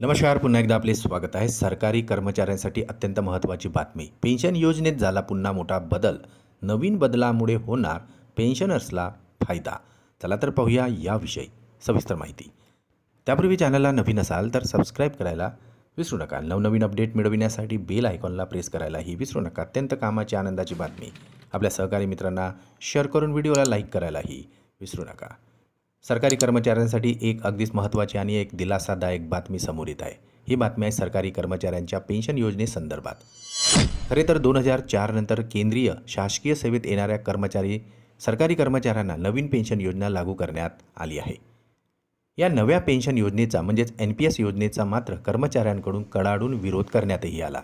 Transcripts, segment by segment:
नमस्कार पुन्हा एकदा आपले स्वागत आहे. सरकारी कर्मचाऱ्यांसाठी अत्यंत महत्त्वाची बातमी. पेन्शन योजनेत झाला पुन्हा मोठा बदल. नवीन बदलामुळे होणार पेन्शनर्सला फायदा. चला तर पाहूया याविषयी सविस्तर माहिती. त्यापूर्वी चॅनलला नवीन असाल तर सबस्क्राईब करायला विसरू नका. नवनवीन अपडेट मिळविण्यासाठी बेल आयकॉनला प्रेस करायलाही विसरू नका. अत्यंत कामाची आनंदाची बातमी. आपल्या सहकारी मित्रांना शेअर करून व्हिडिओला लाईक करायलाही विसरू नका. सरकारी कर्मचाऱ्यांसाठी एक अगदीच महत्त्वाची आणि एक दिलासादायक बातमी समोर येत आहे. ही बातमी आहे सरकारी कर्मचाऱ्यांच्या पेन्शन योजनेसंदर्भात. खरे तर दोन हजार चार नंतर केंद्रीय शासकीय सेवेत येणाऱ्या कर्मचारी सरकारी कर्मचाऱ्यांना नवीन पेन्शन योजना लागू करण्यात आली आहे. या नव्या पेन्शन योजनेचा म्हणजेच एन पी एस योजनेचा मात्र कर्मचाऱ्यांकडून कडाडून विरोध करण्यातही आला.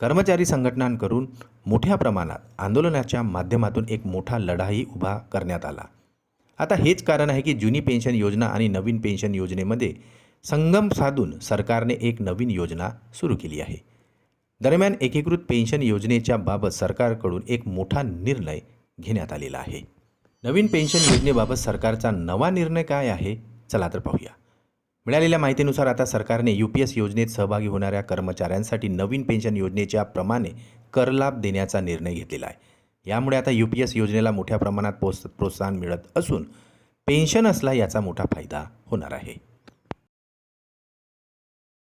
कर्मचारी संघटनांकडून मोठ्या प्रमाणात आंदोलनाच्या माध्यमातून एक मोठा लढाई उभा करण्यात आला. आता हेच कारण आहे की जुनी पेन्शन योजना आणि नवीन पेन्शन योजनेमध्ये संगम साधून सरकारने एक नवीन योजना सुरू केली आहे. दरम्यान एकीकृत पेन्शन योजनेच्या बाबत सरकारकडून एक मोठा निर्णय घेण्यात आलेला आहे. नवीन पेन्शन योजनेबाबत सरकारचा नवा निर्णय काय आहे? चला तर पाहूया. मिळालेल्या माहितीनुसार आता सरकारने यू पी एस योजनेत सहभागी होणाऱ्या कर्मचाऱ्यांसाठी नवीन पेन्शन योजनेच्या प्रमाणे करलाभ देण्याचा निर्णय घेतलेला आहे. यामुळे आता यू पी एस योजनेला मोठ्या प्रमाणात पोस प्रोत्साहन मिळत असून पेन्शन असला याचा मोठा फायदा होणार आहे.